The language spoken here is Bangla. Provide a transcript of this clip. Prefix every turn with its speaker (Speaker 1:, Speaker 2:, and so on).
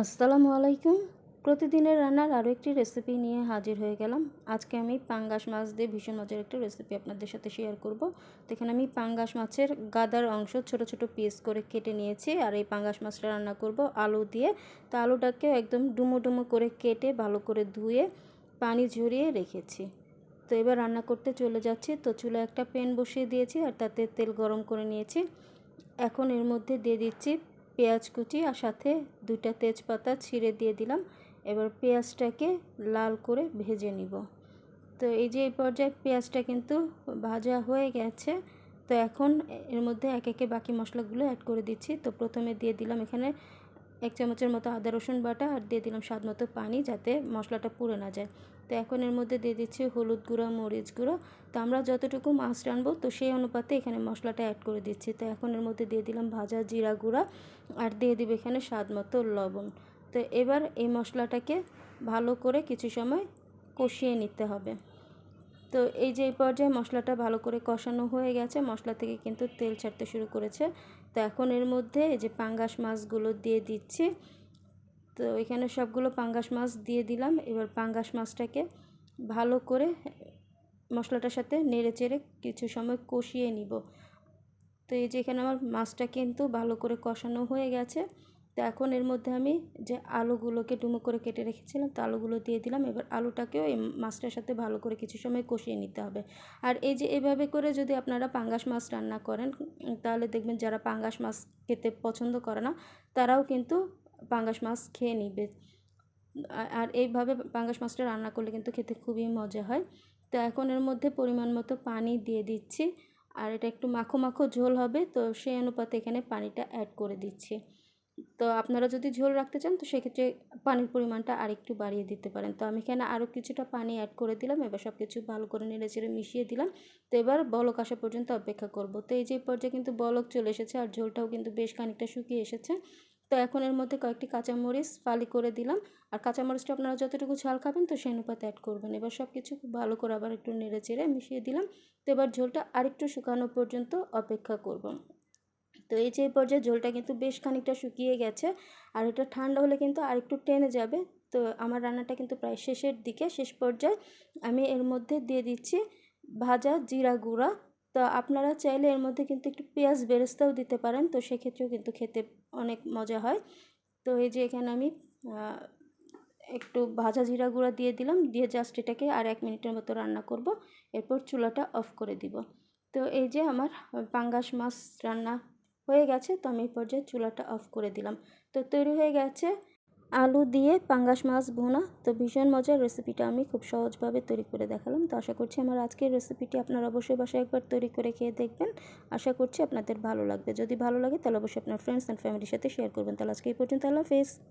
Speaker 1: আসসালামু আলাইকুম। প্রতিদিনের রান্নার আরও একটি রেসিপি নিয়ে হাজির হয়ে গেলাম। আজকে আমি পাঙ্গাস মাছ দিয়ে ভীষণ মজার একটা রেসিপি আপনাদের সাথে শেয়ার করব। তো এখানে আমি পাঙ্গাস মাছের গাদার অংশ ছোট ছোট পিস করে কেটে নিয়েছি আর এই পাঙ্গাস মাছটা রান্না করব আলু দিয়ে। তো আলুটাকে একদম ডুমো ডুমো করে কেটে ভালো করে ধুয়ে পানি ঝরিয়ে রেখেছি। তো এবার রান্না করতে চলে যাচ্ছি। তো চুলে একটা প্যান বসিয়ে দিয়েছি আর তাতে তেল গরম করে নিয়েছি। এখন এর মধ্যে দিয়ে দিচ্ছি পেঁয়াজ কুচি আর সাথে দুইটা তেজপাতা ছিঁড়ে দিয়ে দিলাম। এবার পেঁয়াজটাকে লাল করে ভেজে নিব। তো এই যে এই পর্যায়ে পেঁয়াজটা কিন্তু ভাজা হয়ে গেছে, তো এখন এর মধ্যে এক একে বাকি মশলাগুলো অ্যাড করে দিচ্ছি। তো প্রথমে দিয়ে দিলাম এখানে এক চামচের মতো আদা, রসুন বাটা আর দিয়ে দিলাম স্বাদ মতো পানি যাতে মশলাটা পুড়ে না যায়। তো এখন এর মধ্যে দিয়ে দিচ্ছি হলুদ গুঁড়ো, মরিচ গুঁড়ো। তো আমরা যতটুকু মাছ রানবো তো সেই অনুপাতে এখানে মশলাটা অ্যাড করে দিচ্ছি। তো এখন এর মধ্যে দিয়ে দিলাম ভাজা জিরা গুঁড়া আর দিয়ে দিব এখানে স্বাদ মতো লবণ। তো এবার এই মশলাটাকে ভালো করে কিছু সময় কষিয়ে নিতে হবে। তো এই যে এই পর্যায়ে মশলাটা ভালো করে কষানো হয়ে গেছে, মশলা থেকে কিন্তু তেল ছাড়তে শুরু করেছে। তো এখন এর মধ্যে এই যে পাঙ্গাস মাছগুলো দিয়ে দিচ্ছি। তো এখানে সবগুলো পাঙ্গাস মাছ দিয়ে দিলাম। এবার পাঙ্গাস মাছটাকে ভালো করে মশলাটার সাথে নেড়ে চেড়ে কিছু সময় কষিয়ে নিব। তো এই যে এখানে আমার মাছটা কিন্তু ভালো করে কষানো হয়ে গেছে। তো এখন এর মধ্যে আমি যে আলুগুলোকে ডুমো করে কেটে রেখেছিলাম, তো আলুগুলো দিয়ে দিলাম। এবার আলুটাকেও এই মাছটার সাথে ভালো করে কিছু সময় কষিয়ে নিতে হবে। আর এই যে এভাবে করে যদি আপনারা পাঙ্গাস মাছ রান্না করেন, তাহলে দেখবেন যারা পাঙ্গাস মাছ খেতে পছন্দ করে না, তারাও কিন্তু পাঙ্গাস মাছ খেয়ে নিবে। আর এইভাবে পাঙ্গাস মাছটা রান্না করলে কিন্তু খেতে খুবই মজা হয়। তো এখন এর মধ্যে পরিমাণ মতো পানি দিয়ে দিচ্ছি। আর এটা একটু মাখো মাখো ঝোল হবে, তো সেই অনুপাতে এখানে পানিটা অ্যাড করে দিচ্ছি। তো আপনারা যদি ঝোল রাখতে চান, তো সেক্ষেত্রে পানির পরিমাণটা আরেকটু বাড়িয়ে দিতে পারেন। তো আমি এখানে আরও কিছুটা পানি অ্যাড করে দিলাম, এবার সব কিছু ভালো করে নেড়ে চেড়ে মিশিয়ে দিলাম। তো এবার বলক আসা পর্যন্ত অপেক্ষা করব। তো এই যে পর্যায়ে কিন্তু বলক চলে এসেছে আর ঝোলটাও কিন্তু বেশ খানিকটা শুকিয়ে এসেছে। তো এখন এর মধ্যে কয়েকটি কাঁচামরিচ ফালি করে দিলাম। আর কাঁচামরিচটা আপনারা যতটুকু ঝাল খাবেন, তো সেই অনুপাতে অ্যাড করবেন। এবার সব কিছু খুব ভালো করে আবার একটু নেড়ে চেড়ে মিশিয়ে দিলাম। তো এবার ঝোলটা আরেকটু শুকানো পর্যন্ত অপেক্ষা করব। তো এই যে পর্যায়ে ঝোলটা কিন্তু বেশ খানিকটা শুকিয়ে গেছে। আর এটা ঠান্ডা হলে কিন্তু আরেকটু টেনে যাবে। তো আমার রান্নাটা কিন্তু প্রায় শেষের দিকে, শেষ পর্যায়ে আমি এর মধ্যে দিয়ে দিচ্ছি ভাজা জিরা গুঁড়া। তো আপনারা চাইলে এর মধ্যে কিন্তু একটু পেঁয়াজ বেরেস্তাও দিতে পারেন। তো সেক্ষেত্রেও কিন্তু খেতে অনেক মজা হয়। তো এই যে এখানে আমি একটু ভাজা জিরা গুঁড়া দিয়ে দিলাম। দিয়ে জাস্ট এটাকে আর এক মিনিটের মতো রান্না করব। এরপর চুলাটা অফ করে দিব। তো এই যে আমার পাঙ্গাস মাছ রান্না হয়ে গেছে, তো আমি এই পর্যায়ে চুলাটা অফ করে দিলাম। তো তৈরি হয়ে গেছে আলু দিয়ে পাঙ্গাস মাছ ভোনা। তো ভীষণ মজার রেসিপিটা আমি খুব সহজভাবে তৈরি করে দেখালাম। তো আশা করছি আমার আজকের রেসিপিটি আপনারা অবশ্যই বাসায় একবার তৈরি করে খেয়ে দেখবেন। আশা করছি আপনাদের ভালো লাগবে। যদি ভালো লাগে তাহলে অবশ্যই আপনার ফ্রেন্ডস অ্যান্ড ফ্যামিলির সাথে শেয়ার করবেন। তাহলে আজকে এই পর্যন্ত। আল্লাহ হাফেজ।